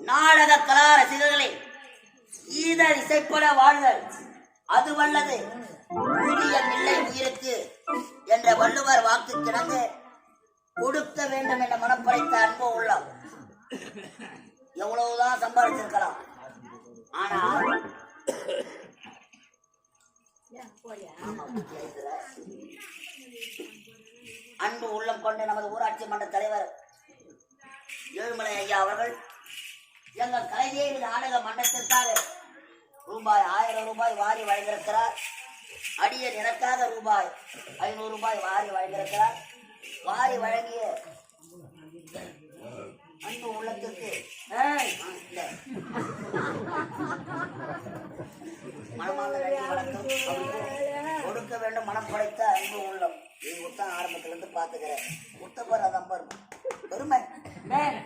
நாடக கலா ரசிகர்களே ஈத இசைப்பட வாழ்தல் அது வல்லது புதிய மில்லை உயிருக்கு என்ற வள்ளுவர் வாக்கு கிடந்து கொடுக்க வேண்டும் என்ற மனப்படைத்த அன்பு உள்ளம். எவ்வளவுதான் சம்பாதிச்சிருக்கலாம். ஆனால் அன்பு உள்ளம் கொண்ட நமது ஊராட்சி மன்ற தலைவர் ஏழுமலை ஐயா அவர்கள் எங்கள் கலைதேவி நாடக மன்றத்திற்காக ரூபாய் ஆயிரம் ரூபாய் வாரி வழங்கியிருக்கிறார். அடியன் எனக்காக ரூபாய் ஐநூறு ரூபாய் வாரி வழங்கியிருக்கிறார். வாரி வழங்கிய அன்பு உள்ளத்திற்கு ஏய், வணக்கம். கொடுக்க வேண்டும் மனம் படைத்த அன்பு உள்ளம். இது முத்தான் ஆரம்பத்துல இருந்து பாத்துக்கிறேன் முத்தப்பர் அது ஐம்பது ரூபாய். பெருமை.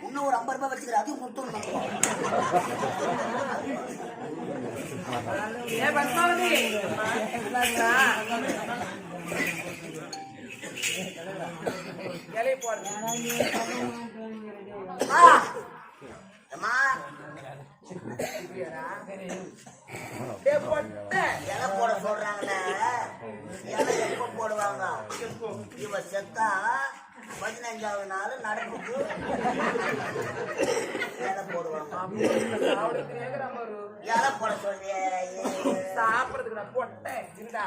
இன்னும் ஒரு ஐம்பது ரூபாய் வச்சுக்கிறேன். அதுவும் போடுங்க. அம்மா. டே பொட்டை. இலை போட சொல்றாங்கல்ல இலை எப்ப போடுவாங்க இவ செத்தா பதினஞ்சாவது நாள் நடப்புக்கு இலை போடுவாங்க இலை போட சொல்றியே நான் இந்தா.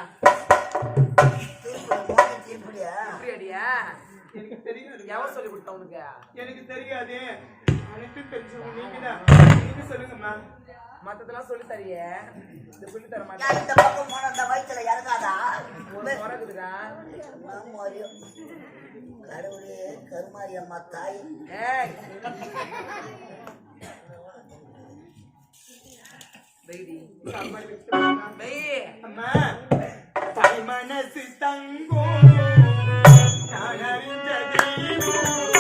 திருப்பி எனக்கு தெரியாது. எவன் சொல்லி கொடுத்தா எனக்கு தெரியாது அனைத்தும் தெரிஞ்சவங்க நீங்க தான். நீங்க சொல்லுங்கம்மா. மத்ததெல்லாம் சொல்லி தரியே இந்த சொல்லி தர மாட்டேன். இந்த பக்கம் போன அந்த வயிற்றுல இறங்காதா? ஒரு குறைக்குதுடா மாரியம் கடவுளே கருமாரி அம்மா தாய். ஏய். வெயிடி சாப்பாடு வச்சுட்டு வெய் அம்மா தாய் மனசு தங்கும். நான் அறிஞ்ச தெய்வம்.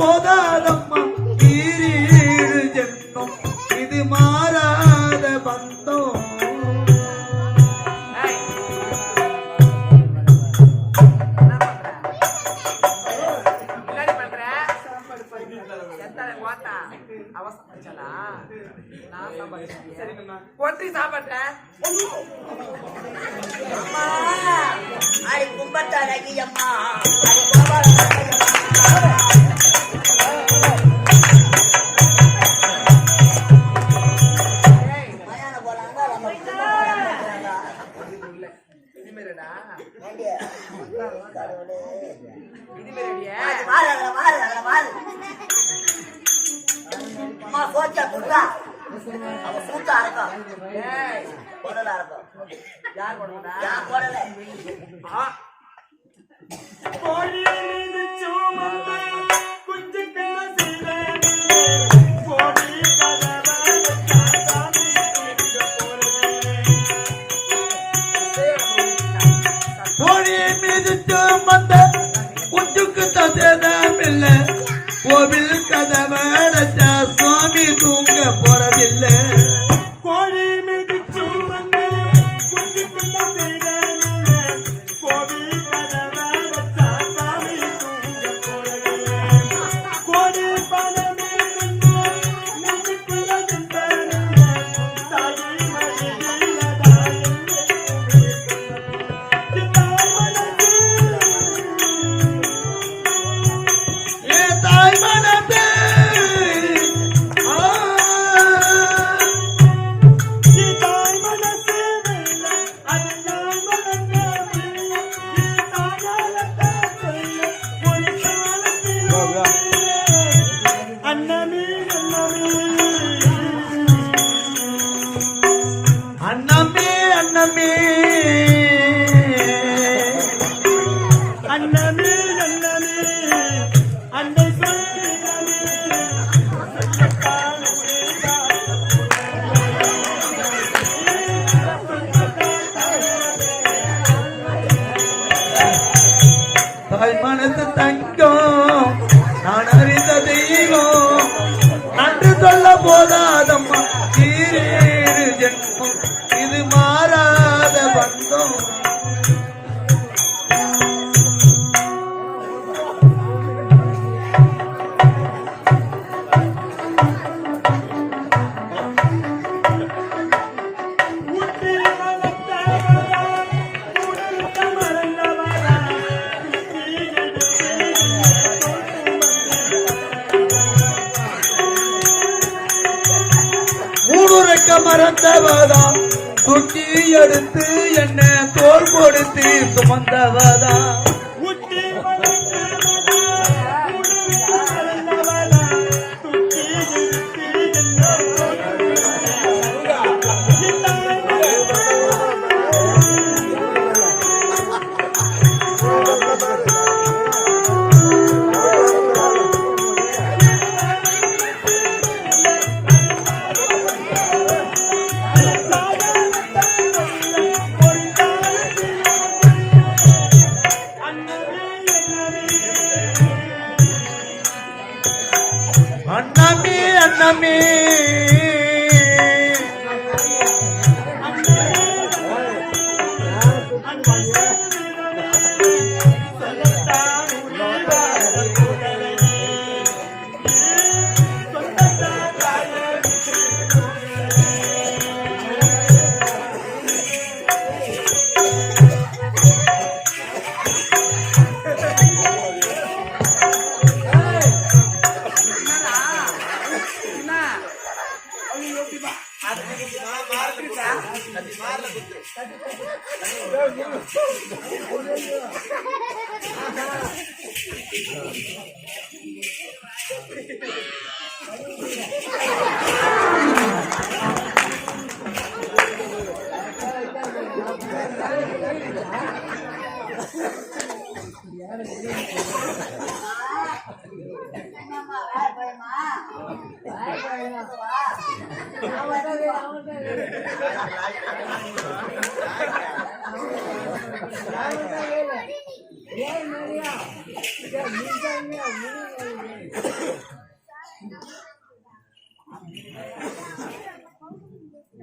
சொல்ல இனிமேலடியா அது மாறு அம்மா சோச்சா குடுறா அவ சூத்தா ஏய். யார் ஆ. சுமந்து குஞ்சு கண்ண செய்தேனே. குஞ்சுக்கு தசேதமில்ல கோவில் கதவடைச்சா Então,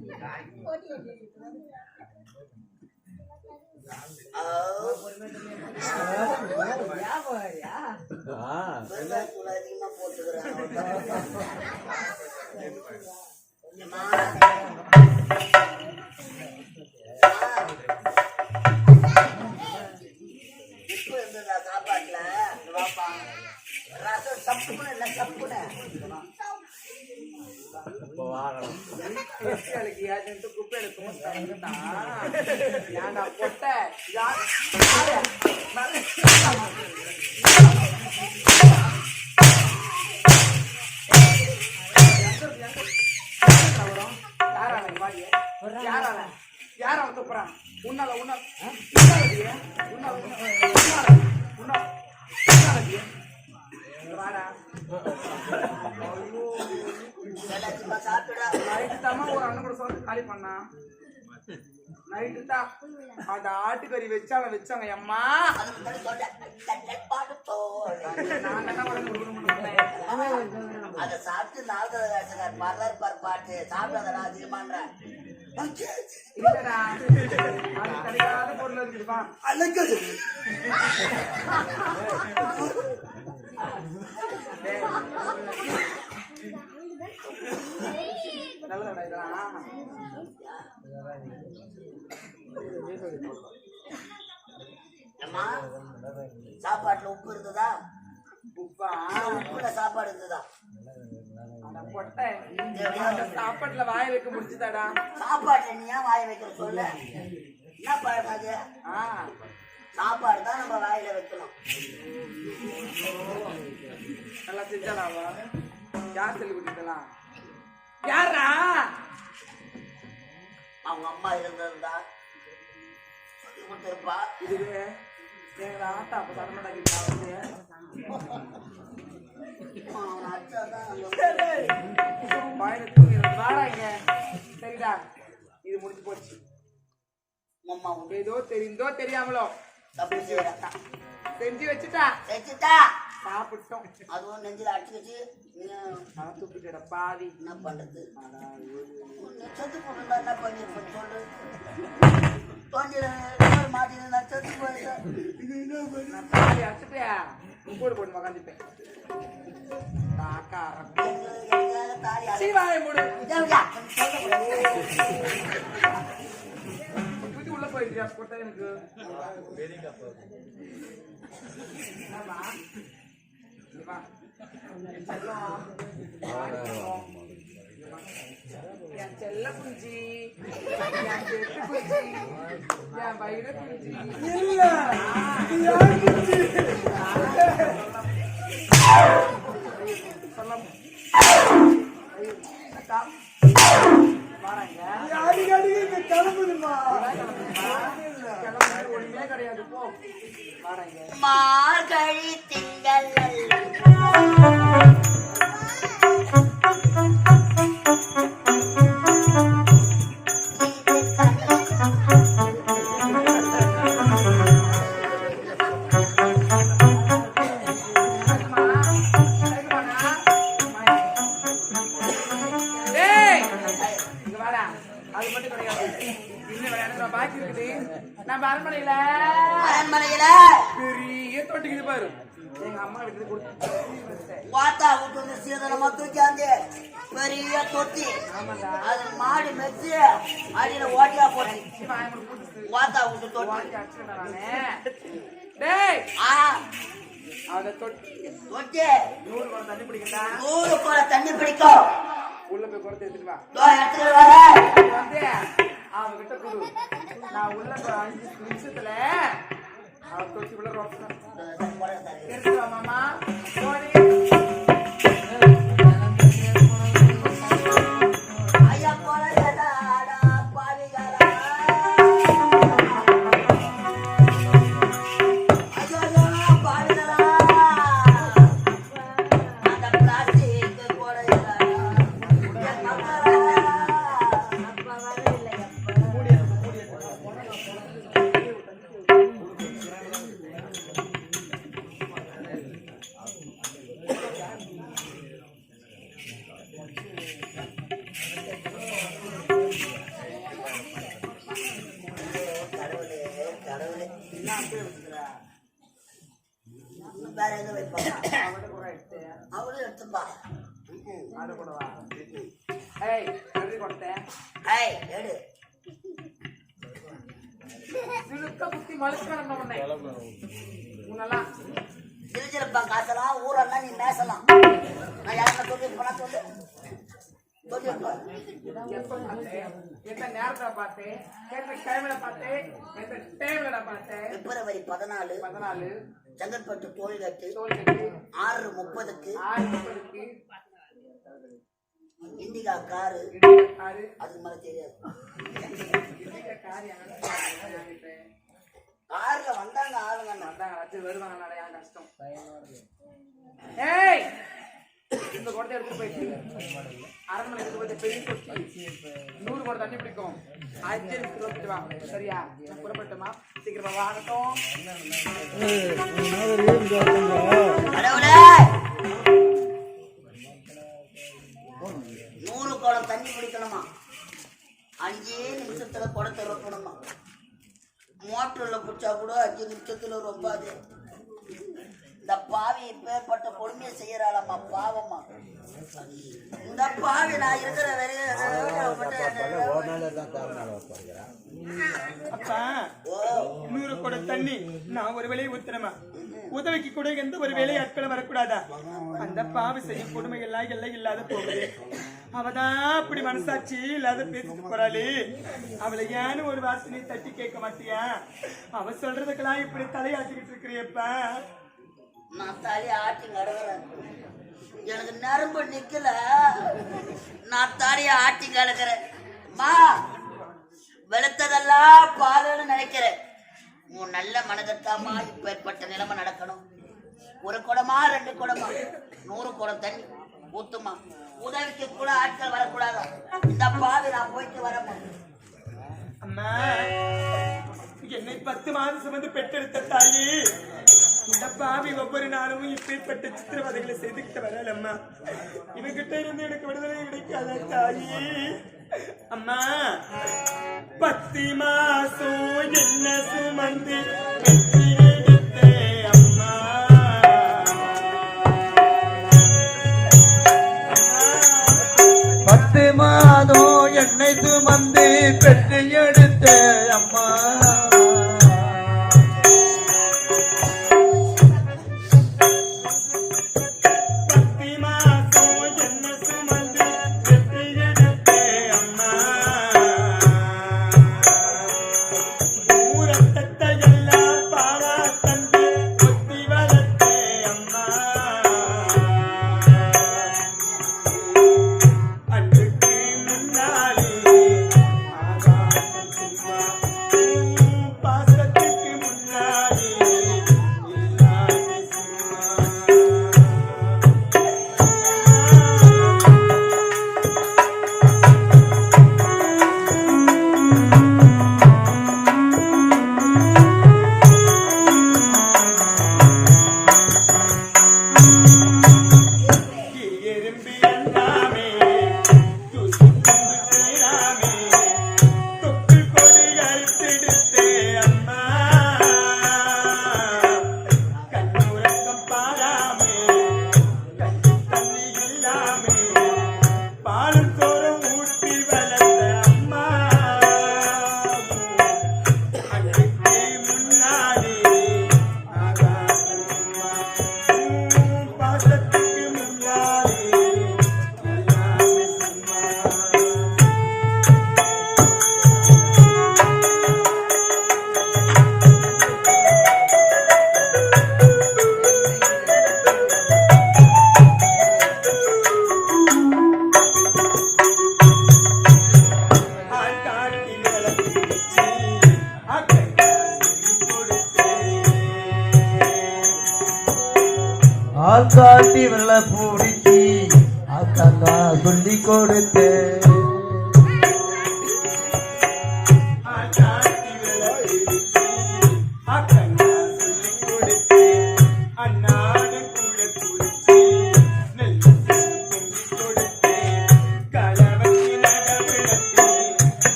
வெங்காயத்தூள் யாரால துப்புறான் உன்னால உன்னால உன்னால அடியே? உன்னால நைட்டு தாமா ஒரு அண்ணன் கூட சேர்ந்து காலி பண்ணா. நைட்டு தான் அந்த ஆட்டுக்கறி வச்சாங்க வச்சாங்க அம்மா. நான் அதை சாப்பிட்டு நாலு பாடுறாரு பாரு பாட்டு. சாப்பிடாதடா அதிகமான்ற இல்லடா. அது கிடைக்காத பொருள் இருக்குதுப்பா அழகது டேய். நல்லதடா இதெல்லாம். அம்மா சாப்பாட்டுல உப்பு இருந்ததா? உப்பா? உப்புல சாப்பாடு இருந்ததா? பொட்டை. சாப்பாட்டுல வாய வைக்க முடிச்சுதாடா சாப்பாட்டுல நீ ஏன் வாய் வைக்கிற சொல்லு? என்ன பழக்கம் அது? சாப்பாடு தான் நம்ம வாயில வைக்கணும். நல்லா செஞ்சாலாவா யார் சொல்லி கொடுத்தலாம் யாரா அவங்க அம்மா இருந்திருந்தா சொல்லி கொடுத்துருப்பா. இதுவே. சரிடா. இது முடிஞ்சு போச்சு. அம்மா உண்டு ஏதோ தெரிந்தோ தெரியாமலோ. தப்பு செய்யறா செஞ்சு வச்சுட்டா. செஞ்சுட்டா. சாப்பிட்டோம். அதுவும் நெஞ்சில இன்னும் நான் தூக்கிட்டட பாவி என்ன பண்றது? செத்து போட்டுருந்தா என்ன பண்ணிருப்பேன் சொல்லு. தோண்டில மாட்டின நான் செத்து போயிட்டேன் இது என்ன பண்ண? அடிச்சுட்டியா உப்போடு போட்டு உக்காந்துப்பேன் அறுத்து- சீவாய மூடு. உள்ள போயிருக்கியா? போட்டா எனக்கு. வா. என் செல்ல குஞ்சி என் செட்டு குஞ்சி என் வயிறு குஞ்சி இல்ல யார் சொல்லம் கிளம்புதுமா ஒண்ணுமே கிடையாது போ அடியில ஓட்டியா போச்சு வாத்தா விட்டு தொட்டி. டேய். ஆ. அத தொட்டி. தொட்டி. நூறு குடம் தண்ணி பிடிக்கட்டா? நூறு கோல தண்ணி பிடிக்கும். உள்ள போய் குடத்தை எடுத்துட்டு வா. எடுத்துட்டு இது வந்து அவங்க கிட்ட கொடு. நான் உள்ள அஞ்சு நிமிஷத்துல அவ தொட்டி உள்ள ரொப்பேன் எடுத்துட்டு வா மாமா. சிலுக்க குத்தி மழுக்கணும் உன்னை. உன்னெல்லாம் காசெல்லாம் ஊரெல்லாம் நீ பேசலாம் நான் யாருன்னா சொல்லி போனா சொல்லு? பிப்ரவரி பதினாலு பதினாலு, செங்கற்பட்டு டோல்கேட்டு தோல் கட்டி, ஆறு முப்பதுக்கு ஆறு முப்பதுக்கு, இண்டிகா காரு. அதுக்கு மேல தெரியாது. கார்ல வந்தாங்க ஆளுங்க. வந்தாங்க, அடுத்து வருவாங்கனால என் கஷ்டம். ஏய் இந்த குடத்தை எடுத்து போயிட்டு அரண்மனை எடுத்து போயிட்டு பெரிய தொட்டி நூறு குடம் தண்ணி பிடிக்கும். அஞ்சு வந்துட்டு வா சரியா? புறப்பட்டுமா? சீக்கிரமா வாங்கட்டும். அஞ்சே நிமிஷத்துல குடத்தை ரொப்பணுமா மோட்டர்ல பிடிச்சா கூட அஞ்சு நிமிஷத்துல ரொம்ப அது இந்த பாவி இப்பேற்பட்ட கொடுமையை செய்யறாளம்மா பாவம்மா. இந்த பாவி நான் இருக்கிற வரையும் அப்பா நூறு கூட தண்ணி. நான் ஒரு வேலையை ஊத்துறமா உதவிக்கு கூட எந்த ஒரு வேலையை ஆட்களும் வரக்கூடாதா? அந்த பாவி செய்யும் கொடுமை எல்லாம் எல்லாம் இல்லாத போகுது. அவதான் அப்படி மனசாட்சி இல்லாத பேசிட்டு போறாளே. அவளை ஏன்னு ஒரு வார்த்தை தட்டி கேட்க மாட்டியா? அவ சொல்றதுக்கெல்லாம் இப்படி தலையாட்டிக்கிட்டு இருக்கிறியப்பா. நான் தலி ஆட்டி கிடக்குறேன் எனக்கு நரம்பு நிக்கல. நான் தலைய ஆட்டி கிடக்குறேன். மா வெளுத்ததெல்லாம் பாலுன்னு நினைக்கிறேன். உன் நல்ல மனதத்தாமா இப்ப ஏற்பட்ட நிலைமை நடக்கணும். ஒரு குடமா ரெண்டு குடமா. நூறு குடம் தண்ணி. ஊத்துமா? உதவிக்கு கூட ஆட்கள் வரக்கூடாது? இந்த பாவி நான் போயிட்டு வரப்போம் அம்மா என்னை பத்து மாதம் வந்து பெற்றெடுத்த தாயி இந்த பாவி ஒவ்வொரு நாளும் இப்பேற்பட்ட சித்திரவதைகளை செய்துகிட்டு வரல அம்மா இவங்கிட்ட இருந்து எனக்கு விடுதலை கிடைக்காத தாயி. அம்மா பத்து மாசம் என்ன சுமந்து பெற்று எடுத்த அம்மா.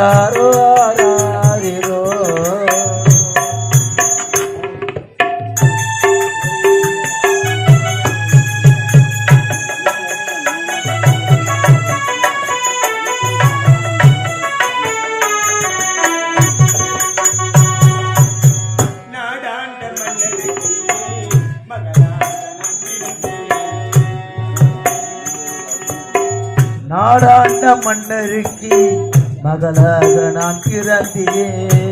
yar மகளாக நான் பிறந்தேன்.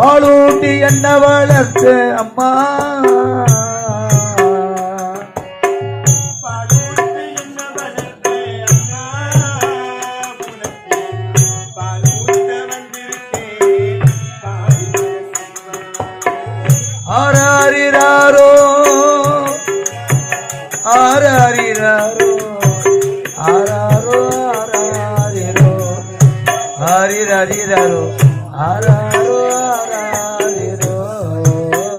பாலூட்ட வந்திருக்கேன். பாடி ஆராரிராரோ ஆராரிராரோ ஆராரோ ஆராரிரோ ஆரிரரிரோ ஆரா